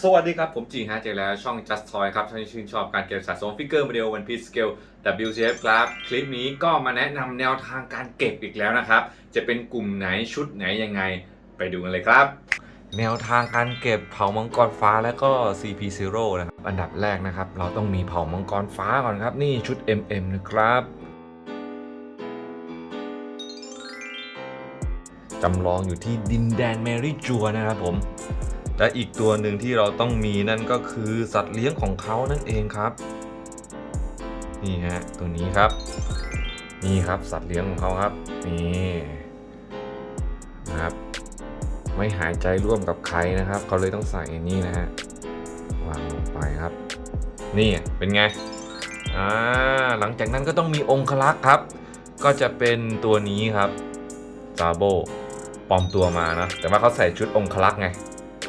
สวัสดีครับ ผมจีฮะเจอแล้วช่อง Just Toy ครับท่านที่ชื่นชอบการเก็บสะสมฟิกเกอร์โมเดล One Piece Scale WCF ครับคลิปนี้ก็มาแนะนำแนวทางการเก็บอีกแล้วนะครับ จะเป็นกลุ่มไหนชุดไหนยังไงไปดูกันเลยครับ แนวทางการเก็บเผามังกรฟ้าแล้วก็ CP0 นะครับ อันดับแรกนะครับ เราต้องมีเผามังกรฟ้าก่อนครับนี่ชุด MM นะครับจำลองอยู่ที่ดินแดนเมริจัวนะครับผม และอีกตัวหนึ่งที่เราต้องมีนั่นก็คือสัตว์เลี้ยงของเขานั่นเองครับ นี่ฮะตัวนี้ครับ นี่ครับสัตว์เลี้ยงของเขาครับนี่นะครับไม่หายใจร่วมกับใครนะครับ เขาเลยต้องใส่นนี้นะฮะวางลงไปครับ นี่เป็นไงอ่าหลังจากนั้นก็ต้องมีองคลักษ์ครับ ก็จะเป็นตัวนี้ครับซาโบปลอมตัวมานะแต่ว่าเขาใส่ชุดองคลักษ์ไง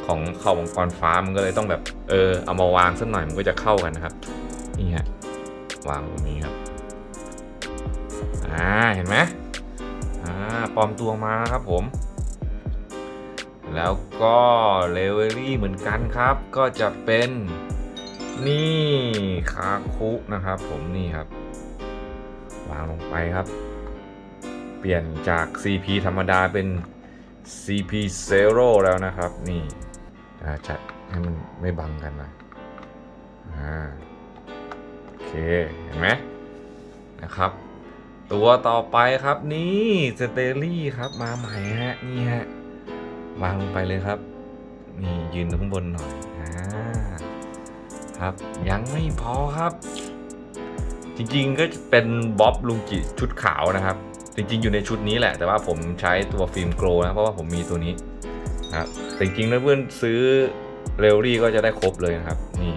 ของเข่ามังกรฟ้ามันก็เลยต้องแบบเออเอามาวางสักหน่อยมันก็จะเข้ากันนะครับนี่ฮะวางตรงนี้ครับอ่าเห็นไหมอ่าปลอมตัวมาครับผม แล้วก็เลเวอรี่เหมือนกันครับ ก็จะเป็นนี่คาคุนะครับ ผมนี่ครับ วางลงไปครับ เปลี่ยนจาก CP ธรรมดาเป็น CP Zero แล้วนะครับ นี่ จัดให้มันไม่บังกันนะอ่าโอเค เห็นไหมนะครับ ตัวต่อไปครับนี่สเตลลี่ครับมาใหม่ฮะนี่ฮะวางลงไปเลยครับ นี่ยืนตรงข้งบนหน่อยอ่าครับยังไม่พอครับ จริงๆก็จะเป็นบ๊อบลุงจิชุดขาวนะครับ จริงๆอยู่ในชุดนี้แหละ แต่ว่าผมใช้ตัวฟิล์มโกลนะเพราะว่าผมมีตัวนี้ นะครับแต่จริงๆแล้วเพื่อนซื้อเรลลี่ก็จะได้ครบเลยนะครับ นี่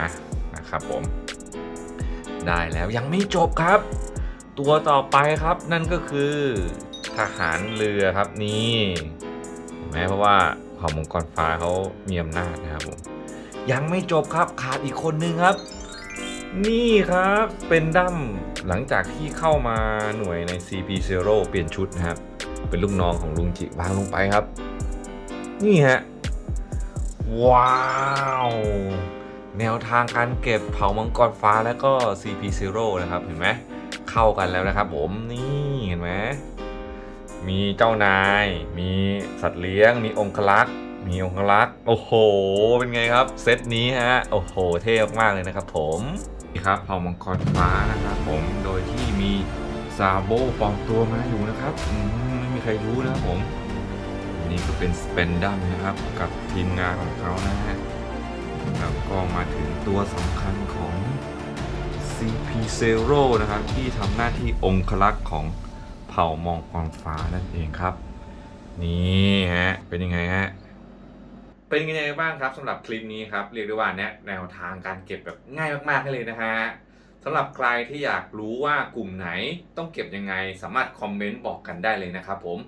อะ นะครับผม ได้แล้วยังไม่จบครับ ตัวต่อไปครับนั่นก็คือทหารเรือครับนี่เห็นไหมเพราะว่าเผ่ามังกรฟ้าเขามีอำนาจนะครับผมยังไม่จบครับขาดอีกคนนึงครับ นี่ครับเป็นดั้มหลังจากที่เข้ามาหน่วยใน CP Zero เปลี่ยนชุดนะครับ เป็นลูกน้องของลุงจิวางลงไปครับ นี่ฮะ ว้าว แนวทางการเก็บเผามังกรฟ้าแล้วก็ CP Zero นะครับ เห็นไหมเข้ากันแล้วนะครับผมนี่เห็นไหมมีเจ้านาย มีสัตว์เลี้ยง มีองคลักษ์มีองคลักษ์โอ้โห เป็นไงครับ เซตนี้ฮะ โอ้โห เท่มากๆเลยนะครับผม นี่ครับเผามังกรฟ้านะครับผม โดยที่มี ซาโบปลอมตัวมาอยู่นะครับมไม่มีใครรู้นะครับผม นี่ก็เป็นสเปนดัมนะครับ กับทีมงานของเขานะฮะแล้วก็มาถึงตัวสำคัญของ CP Zero นะครับ ที่ทำหน้าที่องคลักษ์ของเผ่ามองกรฟ้านั่นเองครับ นี่ฮะ เป็นยังไงฮะเป็นยังไงบ้างครับสำหรับคลิปนี้ครับ เรียกได้ว่าแนะแนวทางการเก็บแบบง่ายมากๆให้เลยนะฮะ สำหรับใครที่อยากรู้ว่ากลุ่มไหนต้องเก็บยังไง สามารถคอมเมนต์บอกกันได้เลยนะครับผม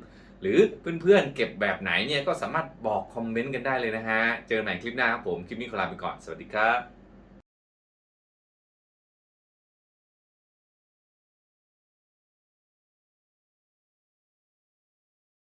หรือเพื่อนๆเก็บแบบไหนเนี่ยก็สามารถบอกคอมเมนต์กันได้เลยนะฮะ เจอกันใหม่คลิปหน้าครับผม คลิปนี้ขอลาไปก่อน สวัสดีครับ